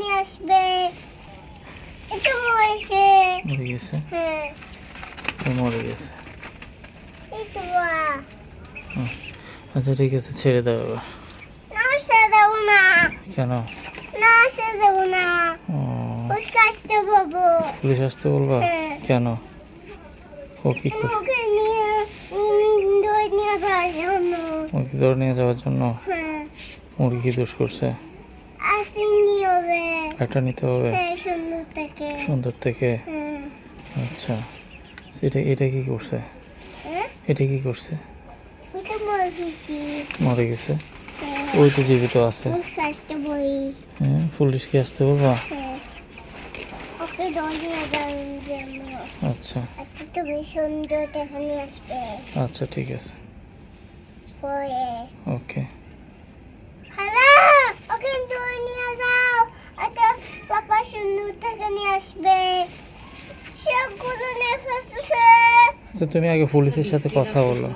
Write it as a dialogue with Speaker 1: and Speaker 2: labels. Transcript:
Speaker 1: নিয়ে আসবে। এটা মরেছে
Speaker 2: মরে গেছে?
Speaker 1: হ্যাঁ।
Speaker 2: মরে গেছে। আচ্ছা ঠিক আছে ছেড়ে দাও এবার।
Speaker 1: না সে দেবো না।
Speaker 2: কেন?
Speaker 1: না সে দেবো না। আসতে পাবো
Speaker 2: পুলিশ আসতে বলবা?
Speaker 1: হ্যাঁ।
Speaker 2: কেন? ও কি
Speaker 1: ওকে নিয়ে নিয়ে যাওয়ার জন্য।
Speaker 2: মুরগি ধরে নিয়ে যাওয়ার জন্য?
Speaker 1: হ্যাঁ।
Speaker 2: মুরগি দোষ করছে?
Speaker 1: নিয়ে
Speaker 2: একটা নিতে হবে?
Speaker 1: হ্যাঁ সুন্দর থেকে।
Speaker 2: সুন্দর থেকে?
Speaker 1: হ্যাঁ।
Speaker 2: আচ্ছা। সেটা এটা কি করছে?
Speaker 1: হ্যাঁ?
Speaker 2: এটা কি করছে? মরে গেছে। ওই তো জীবিত আছে। হ্যাঁ পুলিশ কি আসতে বলবা? আচ্ছা।
Speaker 1: আসবে।
Speaker 2: আচ্ছা ঠিক আছে। ওকে
Speaker 1: হ্যালো ওকে দই নিয়ে যাও একটা পাপা সুন্দর থেকে নিয়ে আসবে। সবগুলো নিয়ে
Speaker 2: আচ্ছা তুমি আগে পুলিশের সাথে কথা বলো।